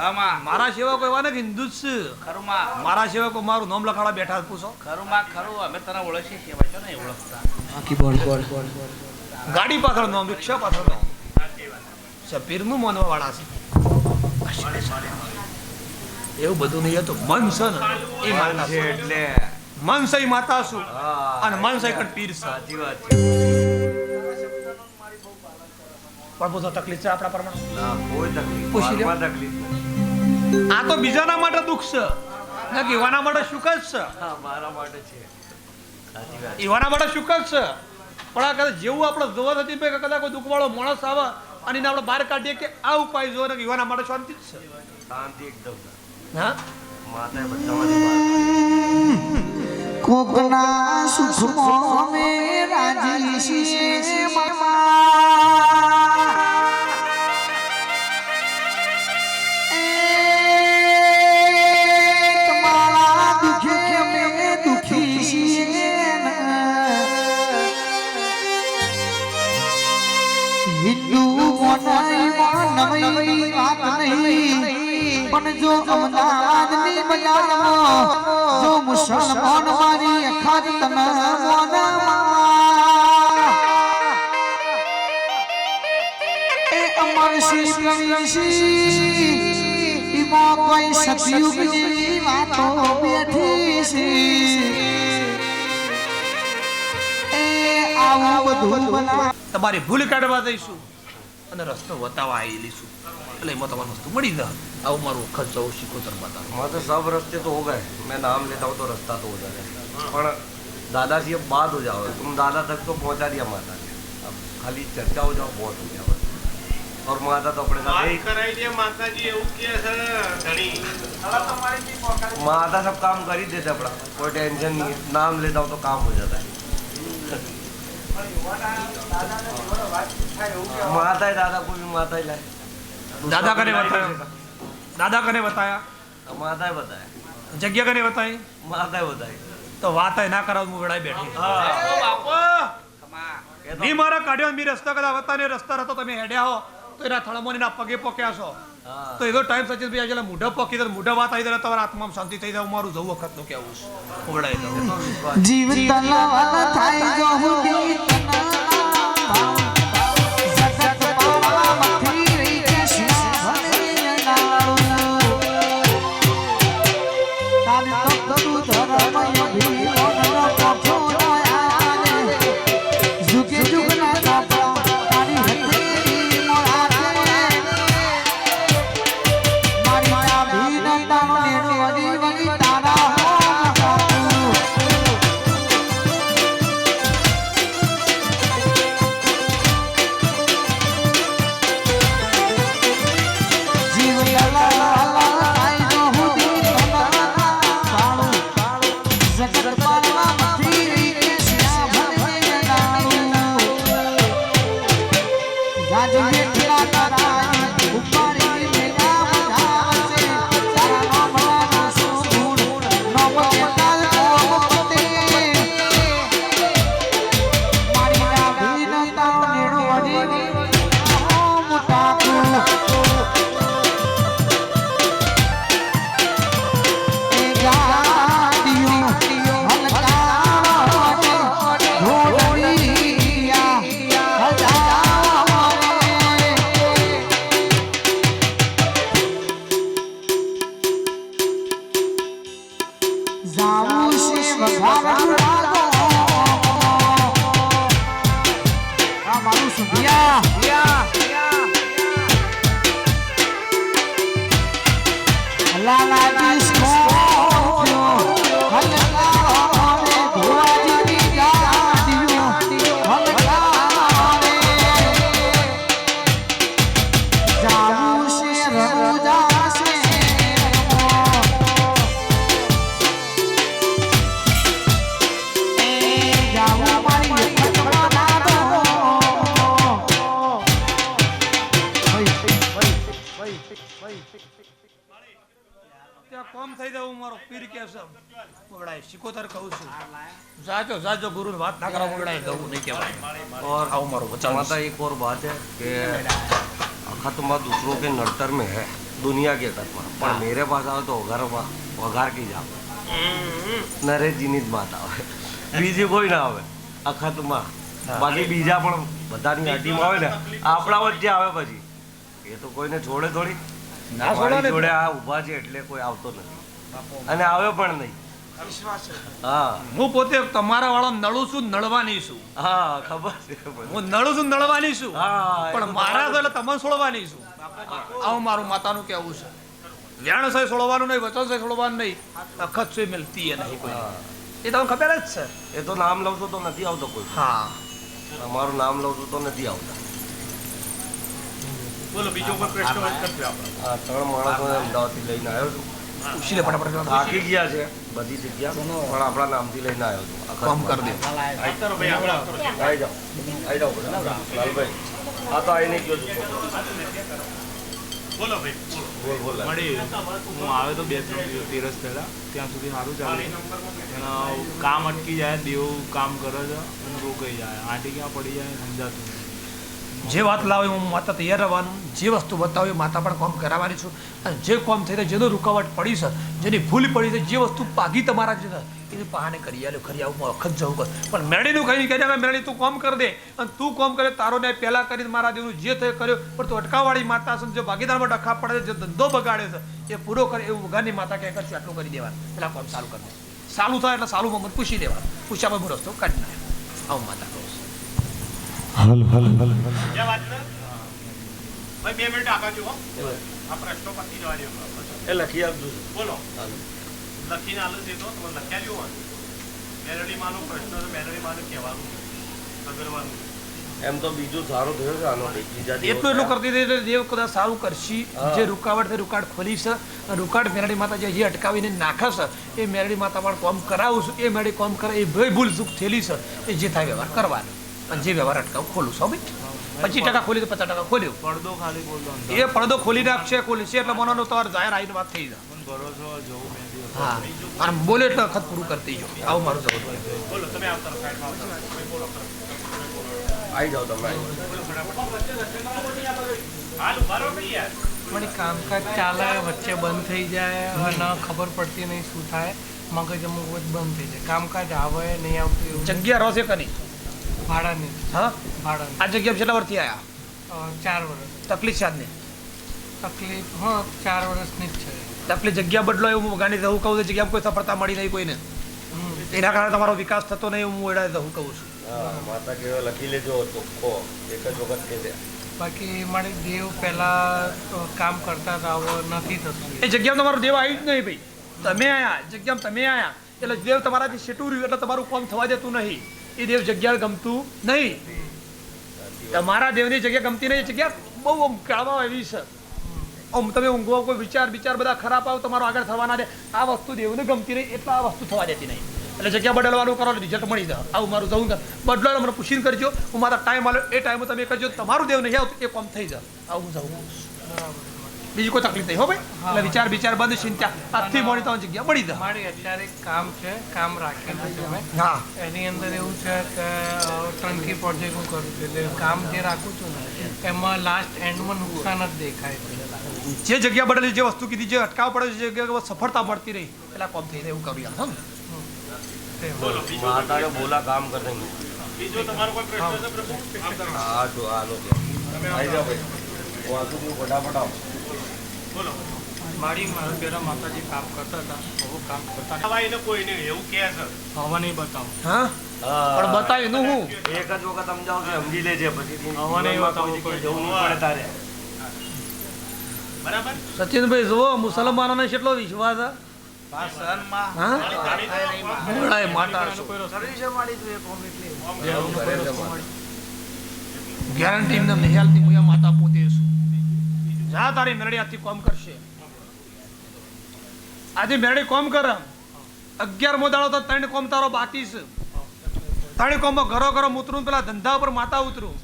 હા માં મારા સેવકો એવા ને કે હિન્દુ જ છે. ખરું માં મારા સેવકો મારું નામ લખાડા બેઠા પૂછો. ખરું માં ખરું અમે તને ઓળખીએ સેવા છો ને ઓળખતા? ગાડી પાછળ નામ રિક્ષા પાછળ નામ સપીરનું માનવા વાળા છે. એવું બધું નહીં હતું મન છે ને. એ માતા છે એટલે. મન સહી માતા છું અને મન સહી કણ પીર છે. સાચી વાત છે. પણ બધો તકલીફ છે આપણા પ્રમાણે? ના કોઈ તકલીફ. તકલીફ નથી. આ તો બીજાના માટે દુઃખ છે. નથી એવાના માટે સુખ જ છે. મારા માટે છે. એવાના માટે સુખ જ છે. પણ આ કદાચ જેવું આપણે જોવા નથી ભાઈ કે કદાચ કોઈ દુઃખવાળો માણસ આવે અને એને આપણે બહાર કાઢીએ કે આ ઉપાય જો ને કે એવાના માટે શાંતિ જ છે. શાંતિ એકદમ. હા? માતા બધામાંથી કોકના સુખમાં મે રાજી છીએ મામા. માનવી વાત નહીં. પણ જો અમદાવાદની બજારમાં જો મુસલમાન મારી પ્રવીશી કોઈ સતયુગની વાતો બેઠી તમારી ભૂલ કાઢવા દઈશું. અને રસ્તો બતાવવા આવી છું એટલે એમાં તમારી વસ્તુ મળી જાય આવું મારું વખત જવું શીખોતર બતાવો वहाँ तो सब रास्ते तो हो गए मैं नाम लेता हूँ तो रास्ता तो हो जाए पर दादाजी अब बात हो जाओ तुम दादा तक तो पहुँचा दिया माता ने अब खाली चर्चा हो जाओ बहुत हो गया बस और माता तो अपने साथ વાત यही- કરાવી દે માતાજી એવું કે છે ધણી माता सब काम कर ही देते अपना कोई टेंशन नहीं है नाम लेता हूँ तो काम हो जाता है માતા દાદા કોઈ માતા લાય. દાદા કને બતાયા? દાદા કને બતાયા? માતા બતાયા. જગ્યા કને બતાઈ? માતા બતાઈ. તો વાત ના કરાવ હું વડાઈ બેઠી. હા. નહીં મારા કાઢ્યો મી રસ્તા કદા વતા ને રસ્તા હતો તમે હેડ્યા હો તો એના થળમો પગે પોક્યા છો. તો એનો ટાઈમ સચિન ભાઈ આજે મોઢા પકી તો મોઢા વાત આવી ત્યારે તમારા આત્મામાં શાંતિ થઈ જાય. મારું જવું વખતનું કેવું છે ઉગડાઈ જીવ તલાલ થાય જો હુદી રાજ મેઠલા આ મારું સુધિયા લાલાજી સ્કોર્પિયો હલકારે ભુવાજીની કોમ થઈ જાય હું મારો પીર કે છે ઉગડાય શીખોતર કહું છું જાજો જાજો ગુરુ વાત ના કરાવ ઉગડાય દઉં નહીં કહેવાય और આવું મારું વચન माता एक और बात है कि अखतमा दूसरों के नड़तर में है दुनिया के तत्व पर मेरे पास आओ तो वघार वघार की જ આવે નરેશજીની જ માતા આવે બીજી કોઈ ના આવે અખતમાં બાકી બીજા પણ બધાની અડીમાં આવે ને આપણા વચ્ચે આવે પછી એ તો કોઈને છોડે થોડી ના છોડે ને. જોડે આ ઊભા છે એટલે કોઈ આવતો નથી. અને આવે પણ નહીં. હા. હું પોતે તમારા વાળો નળું છું નળવાની છું. હા ખબર છે હું નળું છું નળવાની છું. પણ મારા તો એટલે છોડવાની છું. આવું મારું માતાનું કહેવું છે. વ્યાણ સહી છોડવાનું નહીં વચન સહી છોડવાનું નહીં. અખત સુઈ મિલતી એ નહીં કોઈ. એ તમને ખબર જ છે. એ તો નામ લઉં તો નથી આવતો કોઈ. હા. અમારું નામ લઉં તો નથી આવતા. બોલો બીજો કોઈ પ્રશ્ન હોય તો કરજો આપણે. ત્રણ માણસો અમદાવાદથી લઈને આવ્યો છું. ઉશીલે ફટાફટ થાકી ગયા છે. બધી જગ્યા પણ આપણા નામથી લઈને આવ્યો છું. કામ કરી દે. આઈતરો ભાઈ આપણે આવો. આવી જાઓ. આવી જાઓ. લાલભાઈ. આ તો આવીને ગયો છું. બોલો ભાઈ બોલ. બોલ મળી હું આવે તો બે ત્રણ દિવસ દિવસ પહેલા ત્યાં સુધી સારું ચાલે. એના કામ અટકી જાય દેવું કામ કરે છે અને રોકાઈ જાય. આંટી ક્યાં પડી જાય સમજાતું નહીં. જે વાત લાવે હું માતા તૈયાર રહેવાનું, જે વસ્તુ બતાવે માતા પણ કોમ કરાવવાની છું. અને જે કોમ થઈ જેનો રૂકાવટ પડી છે, જેની ભૂલ પડી છે, જે વસ્તુ પાગી તમારા જે એને બહાને કરી આલ્યો ખરી આવું હું વખત જવું કર પણ મેળીનું કહી કહે અમે મેળી તું કોમ કર દે. અને તું કોમ કરે, તારો ને પહેલા કરીને મારા દેવનું જે થયું કર્યો. પણ તું અટકાવાળી માતા છે જે ભાગીદારમાં ડખા પડે છે, જે ધંધો બગાડે છે, એ પૂરો કરે એવું વગારની માતા કહે કરશું આટલું કરી દેવાનું. પહેલાં કોમ સારું કરી દે. સારું થાય એટલે સારું મમ્મી પૂછી દેવાનું પૂછ્યા પછી રસ્તો કાઢી નાખ્યો આવું માતા. હલ છે ભાઈ બે મિનિટ આગળ જુઓ. આ પ્રશ્નો પતી જવા એ લખી આપજો. બોલો. લખીને આલો છે તો તમે લખ્યા જુઓ મેલડી માનો પ્રશ્ન તો મેલડી માનું કહેવાનું અગરવાનું એમ તો બીજું સારું થયું છે આનો બીજા એટલું એટલું કરતી હતી દેવ કદાચ સારું કરશી. જે રૂકાવટ છે રૂકાવટ ખોલી છે રૂકાવટ મેરડી માતા જે અટકાવીને નાખે છે એ મેરડી માતા પણ કોમ કરાવું છું એ મેરડી કોમ કરે એ ભય ભૂલ ચૂક થયેલી છે એ જે થાય વ્યવહાર કરવાનો. અને જે વ્યવહાર અટકાવ ખોલું છું ભાઈ. પચીસ ટકા ખોલી તો પચાસ ટકા ખોલ્યું. પડદો ખાલી બોલતો એ પડદો ખોલી નાખશે ખોલશે એટલે મનોનો તમારે જાહેર આવીને વાત થઈ જાય. હા. અને બોલે એટલે વખત પૂરું કરતી જો આવું મારું જવું બોલો તમે આવતા રહો, રહો. બોલો આવી જાઓ તમે. મને કામકાજ ચાલે વચ્ચે બંધ થઈ જાય હવે ન ખબર પડતી નહીં શું થાય. મગજ અમુક બંધ થઈ જાય. કામકાજ આવે નહીં આવતું એવું. જગ્યા રહશે કે નહીં? ભાડાની. હા? ભાડાની. આ જગ્યા કેટલા વર્ષથી આવ્યા ચાર વર્ષ. તકલીફ છે આજની? તકલીફ હા ચાર વર્ષની જ છે. તકલીફ જગ્યા બદલો એવું ગાંધી હું કહું છું જગ્યામાં કોઈ સફળતા મળી નહીં કોઈને. હમ. એના કારણે તમારો વિકાસ થતો નહીં હું એડા હું કહું છું. માતા કહેવાય લખી લેજો ચોખ્ખો એક જ વખત કહે છે બાકી મારી દેવ પહેલાં કામ કરતા હતા હવે નથી થતું. એ જગ્યામાં તમારો દેવ આવી જ નહીં ભાઈ. તમે આયા જગ્યામાં તમે આયા. એટલે દેવ તમારાથી સેટું રહ્યું એટલે તમારું કામ થવા દેતું નહીં. એ દેવ જગ્યા ગમતું નહીં. તમારા દેવની જગ્યા ગમતી નહીં જગ્યા બહુ આમ કાળવા એવી છે. આમ તમે ઊંઘો કોઈ વિચાર વિચાર બધા ખરાબ આવો, તમારો આગળ થવાના દે. આ વસ્તુ દેવને ગમતી નહીં, એટલે આ વસ્તુ થવા દેતી નહીં. એટલે જગ્યા બદલવાનું કરો રિઝલ્ટ મળી જાય. આવું મારું જવું બદલો, મને પૂછીને કરજો. હું મારા ટાઈમ આવ્યો એ ટાઈમે તમે કરજો. તમારું દેવ નહીં આવતું, એ કોમ થઈ જાય. આવું જવું. બીજી કોઈ તકલીફ નહીં હો ભાઈ. એટલે વિચાર વિચાર બંધ ચિંતા આજથી મોડી તમને જગ્યા મળી દે મારી અત્યારે કામ છે કામ રાખેલું છે મેં હા. એની અંદર એવું છે કે ટંકી પ્રોજેક્ટ હું કરું છું. એટલે કામ જે રાખું છું ને એમાં લાસ્ટ એન્ડમાં નુકસાન જ દેખાય છે. જે જગ્યા બદલી જે વસ્તુ કીધી જે અટકાવ પડે છે જે જગ્યાએ સફળતા મળતી રહી એટલે કોમ થઈ જાય એવું કરું યાર બોલો માતા બોલા કામ કરે બીજો તમારો કોઈ પ્રશ્ન છે પ્રભુ? આવતા રહો. હા જો આનો છે આવી. જાઓ ભાઈ. વાંચું છું ફટાફટ આવો બોલો. મારી મારા પહેલાં માતાજી કામ કરતા હતા હવે કામ કરતા આવા એને કોઈ નહીં એવું કહે છે. હવે નહીં બતાવું. હા? પણ હા નું હું? એક જ વખત સમજાવું છું સમજી લેજે પછી આવા નહીં બતાવું કોઈ જવું નહીં પડે તારે. બરાબર? સચિનભાઈ જુઓ મુસલમાનોને કેટલો વિશ્વાસ છે. ગેરંટી એમને નહીં હાલતી હું માતા પોતે છું જા તારી મેરડી આથી કોમ કરશે. આજે મેરડી કોમ કર અગિયાર મો દાડો તો ત્રણ કોમ તારો બાકી છે. ત્રણ કોમમાં ઘરો ઘરો ઉતરું પેલા ધંધા ઉપર માતા ઉતરું.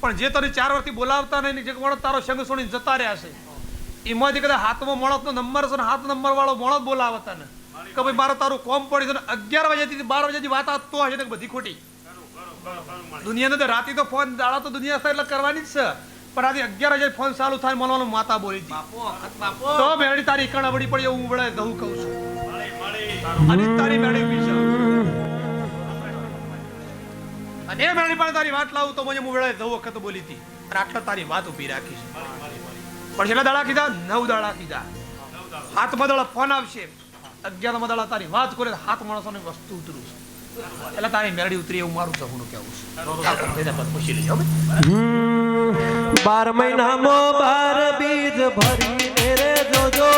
પણ જે તને ચાર વર્ષથી બોલાવતા નહીં જે માણસ તારો સંગ છોડીને જતા રહ્યા છે એમાંથી કદાચ હાથમાં મોણસનો નંબર છે ને હાથ નંબર વાળો મોણસ બોલાવતા ને કે ભાઈ મારે તારું કોમ પડી છે ને અગિયાર વાગ્યાથી બાર વાગ્યાથી વાત આ તો હશે ને બધી ખોટી. દુનિયાને તો રાતે તો ફોન દાડા તો દુનિયા એટલે કરવાની જ છે. પણ આજે અગિયાર હજાર ફોન ચાલુ થાય મળવાનું માતા બોલી બાપુ તો મેળી તારી કણ વળી પડી એવું વળે દઉં કહું છું. અને તારી મેળી ઊભી અને મેળી પણ તારી વાત લાવું તો મને હું વળે દઉં વખત બોલી હતી આટલા તારી વાત ઊભી રાખી છે. પણ છેલ્લા દાડા કીધા નવ દાડા કીધા. હાથમાં દાડા ફોન આવશે. અગિયારમાં દાડા તારી વાત કરે હાથ હાથ માણસોની વસ્તુ ઉતરું છે. એટલે તારી મેરડી ઉતરી એવું મારું સહુનું કેવું છે? બાર મહિના બાર બીજ ભરી જોજો